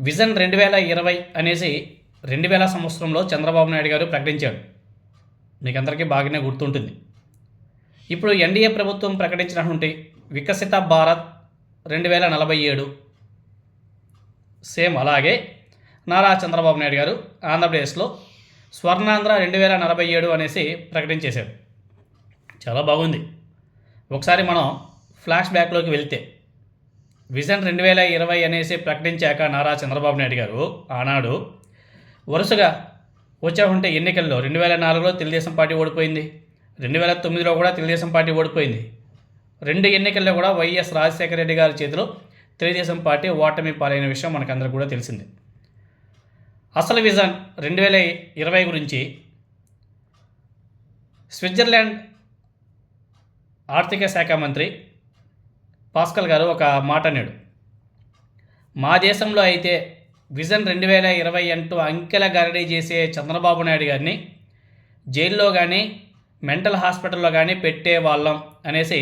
Vision రెండు వేల ఇరవై అనేసి రెండు వేల సంవత్సరంలో చంద్రబాబు నాయుడు గారు ప్రకటించాడు. మీకు అందరికీ బాగానే గుర్తుంటుంది. ఇప్పుడు ఎన్డీఏ ప్రభుత్వం ప్రకటించినటువంటి వికసిత భారత్ రెండు వేల నలభై ఏడు సేమ్ అలాగే నారా చంద్రబాబు నాయుడు గారు ఆంధ్రప్రదేశ్లో స్వర్ణాంధ్ర రెండు వేల నలభై ఏడు అనేసి ప్రకటించేశాడు చాలా బాగుంది. ఒకసారి మనం ఫ్లాష్ బ్యాక్లోకి వెళ్తే విజన్ రెండు వేల ఇరవై అనేసి ప్రకటించాక నారా చంద్రబాబు నాయుడు గారు ఆనాడు వరుసగా వచ్చాకుంటే ఎన్నికల్లో రెండు వేల నాలుగులో తెలుగుదేశం పార్టీ ఓడిపోయింది. రెండు వేల తొమ్మిదిలో కూడా తెలుగుదేశం పార్టీ ఓడిపోయింది. రెండు ఎన్నికల్లో కూడా వైఎస్ రాజశేఖర రెడ్డి గారి చేతిలో తెలుగుదేశం పార్టీ ఓటమి పాలైన విషయం మనకందరికి కూడా తెలిసింది. అసలు విజన్ రెండు వేల ఇరవై గురించి స్విట్జర్లాండ్ ఆర్థిక శాఖ మంత్రి పాస్కల్ గారు ఒక మాట అన్నాడు. మా దేశంలో అయితే విజన్ రెండు వేల ఇరవై అంటూ అంకెల గరడీ చేసే చంద్రబాబు నాయుడు గారిని జైల్లో కానీ మెంటల్ హాస్పిటల్లో కానీ పెట్టే వాళ్ళం అనేసి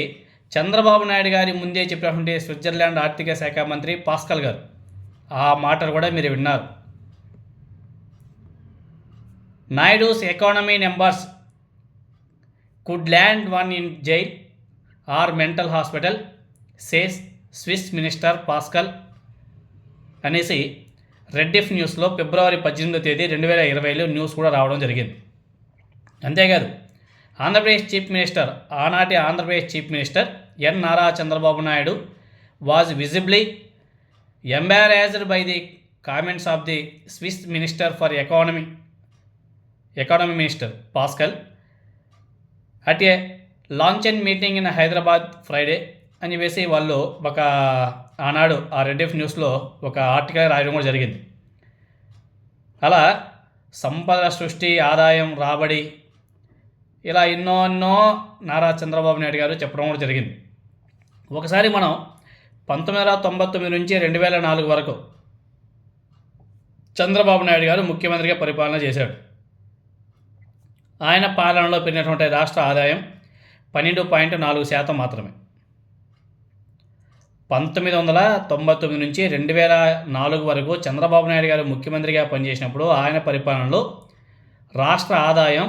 చంద్రబాబు నాయుడు గారి ముందే చెప్పినటువంటి స్విట్జర్లాండ్ ఆర్థిక శాఖ మంత్రి పాస్కల్ గారు ఆ మాటలు కూడా మీరు విన్నారు. Naidu's economy numbers could land one in jail or mental hospital says Swiss minister Pascal అనేసి రెడ్డిఫ్ న్యూస్లో ఫిబ్రవరి పద్దెనిమిదో తేదీ రెండు వేల ఇరవైలో న్యూస్ కూడా రావడం జరిగింది. అంతేకాదు ఆంధ్రప్రదేశ్ చీఫ్ మినిస్టర్ ఆనాటి Andhra Pradesh chief minister N Nara Chandrababu Naidu was visibly embarrassed by the comments of the Swiss minister for economy economy minister Pascal at a launch and meeting in Hyderabad Friday అని చెప్పేసి వాళ్ళు ఒక ఆనాడు ఆ రెడ్డిఫ్ న్యూస్లో ఒక article రాయడం కూడా జరిగింది. అలా సంపద సృష్టి ఆదాయం రాబడి ఇలా ఎన్నో ఎన్నో నారా చంద్రబాబు నాయుడు గారు చెప్పడం కూడా జరిగింది. ఒకసారి మనం పంతొమ్మిది వందల తొంభై తొమ్మిది నుంచి రెండు వేల నాలుగు వరకు చంద్రబాబు నాయుడు గారు ముఖ్యమంత్రిగా పరిపాలన చేశాడు. ఆయన పాలనలో పెరిగినటువంటి రాష్ట్ర ఆదాయం పన్నెండు పాయింట్ నాలుగు శాతం మాత్రమే. పంతొమ్మిది వందల తొంభై తొమ్మిది నుంచి రెండు వేల నాలుగు వరకు చంద్రబాబు నాయుడు గారు ముఖ్యమంత్రిగా పనిచేసినప్పుడు ఆయన పరిపాలనలో రాష్ట్ర ఆదాయం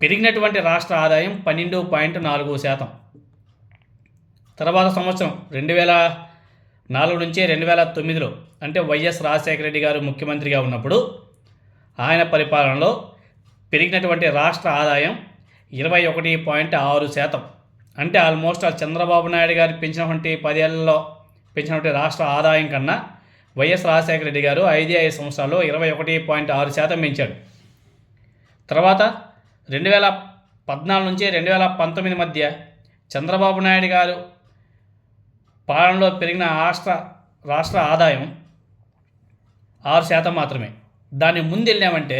పెరిగినటువంటి రాష్ట్ర ఆదాయం పన్నెండు పాయింట్ నాలుగు శాతం. తర్వాత సంవత్సరం రెండు వేల నాలుగు నుంచి రెండు వేల తొమ్మిదిలో అంటే వైఎస్ రాజశేఖర రెడ్డి గారు ముఖ్యమంత్రిగా ఉన్నప్పుడు ఆయన పరిపాలనలో పెరిగినటువంటి రాష్ట్ర ఆదాయం ఇరవై ఒకటి పాయింట్ ఆరు శాతం. అంటే ఆల్మోస్ట్ ఆ చంద్రబాబు నాయుడు గారు పెంచినటువంటి పదేళ్ళలో పెంచినటువంటి రాష్ట్ర ఆదాయం కన్నా వైఎస్ రాజశేఖర రెడ్డి గారు ఐదు ఐదు సంవత్సరాల్లో ఇరవై ఒకటి పాయింట్ ఆరు శాతం పెంచాడు. తర్వాత రెండు వేల పద్నాలుగు నుంచి రెండు వేల పంతొమ్మిది మధ్య చంద్రబాబు నాయుడు గారు పాలనలో పెరిగిన రాష్ట్ర రాష్ట్ర ఆదాయం ఆరు శాతం మాత్రమే. దాన్ని ముందు వెళ్ళామంటే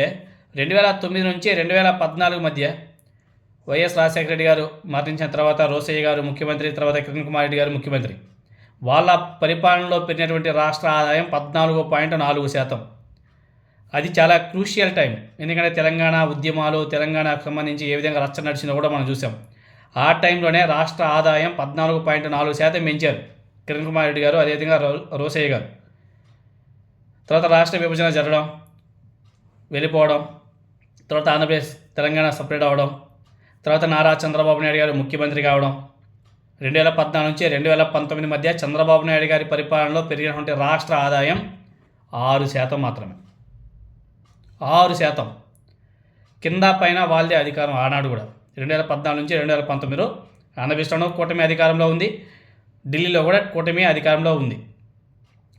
రెండు వేల తొమ్మిది నుంచి రెండు వేల పద్నాలుగు మధ్య వైఎస్ రాజశేఖర రెడ్డి గారు మరణించిన తర్వాత రోసయ్య గారు ముఖ్యమంత్రి తర్వాత కిరణ్ కుమార్ రెడ్డి గారు ముఖ్యమంత్రి. వాళ్ళ పరిపాలనలో పెరిగినటువంటి రాష్ట్ర ఆదాయం పద్నాలుగు పాయింట్ నాలుగు శాతం. అది చాలా క్రూషియల్ టైం. ఎందుకంటే తెలంగాణ ఉద్యమాలు తెలంగాణకు సంబంధించి ఏ విధంగా రచ్చ నడిచిందో కూడా మనం చూసాం. ఆ టైంలోనే రాష్ట్ర ఆదాయం పద్నాలుగు పాయింట్ నాలుగు శాతం పెంచారు కిరణ్ కుమార్ రెడ్డి గారు అదేవిధంగా రో రోసయ్య గారు. తర్వాత రాష్ట్ర విభజన జరగడం వెళ్ళిపోవడం తర్వాత ఆంధ్రప్రదేశ్ తెలంగాణ సపరేట్ అవ్వడం తర్వాత నారా చంద్రబాబు నాయుడు గారు ముఖ్యమంత్రి కావడం రెండు వేల పద్నాలుగు నుంచి రెండు వేల పంతొమ్మిది మధ్య చంద్రబాబు నాయుడు గారి పరిపాలనలో పెరిగినటువంటి రాష్ట్ర ఆదాయం ఆరు శాతం మాత్రమే. ఆరు శాతం. కింద పైన వాళ్ళదే అధికారం ఆనాడు కూడా. రెండు వేల పద్నాలుగు నుంచి రెండు వేల పంతొమ్మిదిలో ఆంధ్రప్రదేశ్లోనూ కూటమి అధికారంలో ఉంది. ఢిల్లీలో కూడా కూటమి అధికారంలో ఉంది.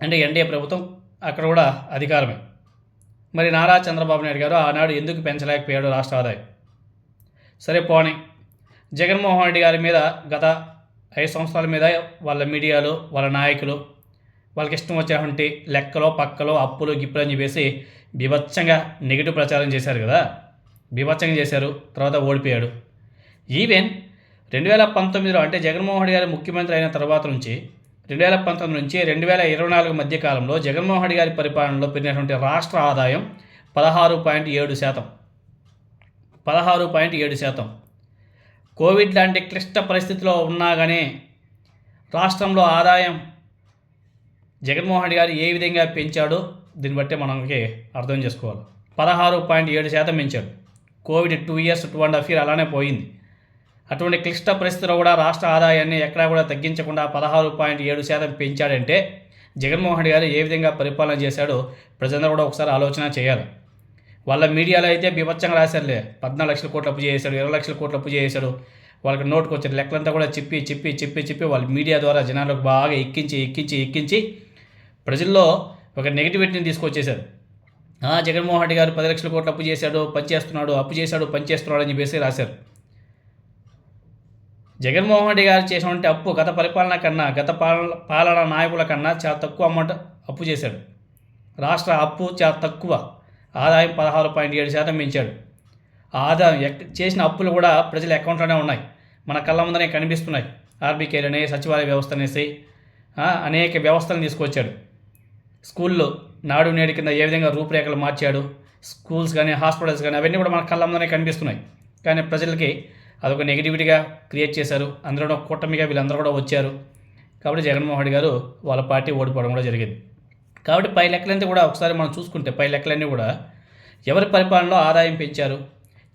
అంటే ఎన్డీఏ ప్రభుత్వం అక్కడ కూడా అధికారమే. మరి నారా చంద్రబాబు నాయుడు గారు ఆనాడు ఎందుకు పెంచలేకపోయాడు రాష్ట్ర ఆదాయం? సరే పోనీ. జగన్మోహన్ రెడ్డి గారి మీద గత ఐదు సంవత్సరాల మీద వాళ్ళ మీడియాలో వాళ్ళ నాయకులు వాళ్ళకి ఇష్టం వచ్చేటువంటి లెక్కలో పక్కలో అప్పులు గిప్పులు అని చెప్పేసి బీభత్సంగా నెగిటివ్ ప్రచారం చేశారు కదా. బీభత్సంగా చేశారు తర్వాత ఓడిపోయాడు. ఈవెన్ రెండు వేల పంతొమ్మిదిలో అంటే జగన్మోహన్ రెడ్డి ముఖ్యమంత్రి అయిన తర్వాత నుంచి రెండు వేల పంతొమ్మిది నుంచి రెండు వేల ఇరవై నాలుగు మధ్య కాలంలో జగన్మోహన్ రెడ్డి గారి పరిపాలనలో పెరిగినటువంటి రాష్ట్ర ఆదాయం పదహారు పాయింట్ ఏడు శాతం. పదహారు పాయింట్ ఏడు శాతం. కోవిడ్ లాంటి క్లిష్ట పరిస్థితిలో ఉన్నా కానీ రాష్ట్రంలో ఆదాయం జగన్మోహన్ రెడ్డి గారు ఏ విధంగా పెంచాడో దీన్ని బట్టి మనకి అర్థం చేసుకోవాలి. పదహారు పాయింట్ ఏడు శాతం పెంచాడు. Covid two years two and half year అలానే పోయింది. అటువంటి క్లిష్ట పరిస్థితిలో కూడా రాష్ట్ర ఆదాయాన్ని ఎక్కడా కూడా తగ్గించకుండా పదహారు పాయింట్ ఏడు శాతం పెంచాడంటే జగన్మోహన్ రెడ్డి గారు ఏ విధంగా పరిపాలన చేశాడో ప్రజలందరూ కూడా ఒకసారి ఆలోచన చేయాలి. వాళ్ళ మీడియాలో అయితే బీభత్సంగా రాశారులే. పద్నాలుగు లక్షల కోట్లు అప్పు చేశాడు ఇరవై లక్షల కోట్లు అప్పు చేశాడు. వాళ్ళకి నోటుకు వచ్చిన లెక్కలంతా కూడా చెప్పి చెప్పి చెప్పి చెప్పి వాళ్ళ మీడియా ద్వారా జనాలకు బాగా ఎక్కించి ఎక్కించి ఎక్కించి ప్రజల్లో ఒక నెగిటివిటీని తీసుకొచ్చేశారు. జగన్మోహన్ రెడ్డి గారు పది లక్షల కోట్లు అప్పు చేశాడు పనిచేస్తున్నాడు అప్పు చేశాడు పని చేస్తున్నాడు అని చెప్పేసి రాశారు. జగన్మోహన్ రెడ్డి గారు చేసినటువంటి అప్పు గత పరిపాలన కన్నా గత పాలన పాలన నాయకుల కన్నా చాలా తక్కువ అమౌంట్ అప్పు చేశాడు. రాష్ట్ర అప్పు చాలా తక్కువ. ఆదాయం పదహారు పాయింట్ ఏడు శాతం పెంచాడు. ఆదాయం ఎక్- చేసిన అప్పులు కూడా ప్రజల అకౌంట్లోనే ఉన్నాయి. మన కళ్ళ ముందనే కనిపిస్తున్నాయి. ఆర్బీకేలనే సచివాలయ వ్యవస్థ అనేసి అనేక వ్యవస్థలను తీసుకొచ్చాడు. స్కూల్లో నాడు నేడు కింద ఏ విధంగా రూపురేఖలు మార్చాడు స్కూల్స్ కానీ హాస్పిటల్స్ కానీ అవన్నీ కూడా మన కళ్ళ ముందనే కనిపిస్తున్నాయి. కానీ ప్రజలకి అదొక నెగిటివిటీగా క్రియేట్ చేశారు. అందులో కూటమిగా వీళ్ళందరూ కూడా వచ్చారు. కాబట్టి జగన్మోహన్ రెడ్డి గారు వాళ్ళ పార్టీ ఓడిపోవడం కూడా జరిగింది. కాబట్టి పై లెక్కలంతా కూడా ఒకసారి మనం చూసుకుంటే పై లెక్కలన్నీ కూడా ఎవరి పరిపాలనలో ఆదాయం పెంచారు?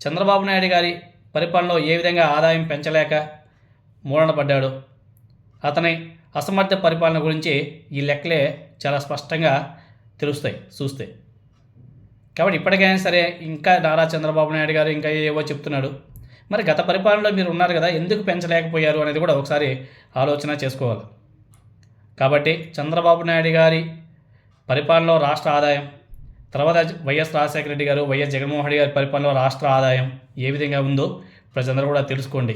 చంద్రబాబు నాయుడు గారి పరిపాలనలో ఏ విధంగా ఆదాయం పెంచలేక మూలనపడ్డాడు? అతని అసమర్థ పరిపాలన గురించి ఈ లెక్కలే చాలా స్పష్టంగా తెలుస్తాయి చూస్తే కాబట్టి ఇప్పటికైనా సరే ఇంకా నారా చంద్రబాబు నాయుడు గారు ఇంకా ఏవో చెప్తున్నాడు. మరి గత పరిపాలనలో మీరు ఉన్నారు కదా ఎందుకు పెంచలేకపోయారు అనేది కూడా ఒకసారి ఆలోచన చేసుకోవాలి. కాబట్టి చంద్రబాబు నాయుడు గారి పరిపాలనలో రాష్ట్ర ఆదాయం. తర్వాత వైఎస్ రాజశేఖర రెడ్డి గారు వైఎస్ జగన్మోహన్ రెడ్డి గారి పరిపాలనలో రాష్ట్ర ఆదాయం ఏ విధంగా ఉందో ప్రజలందరూ కూడా తెలుసుకోండి.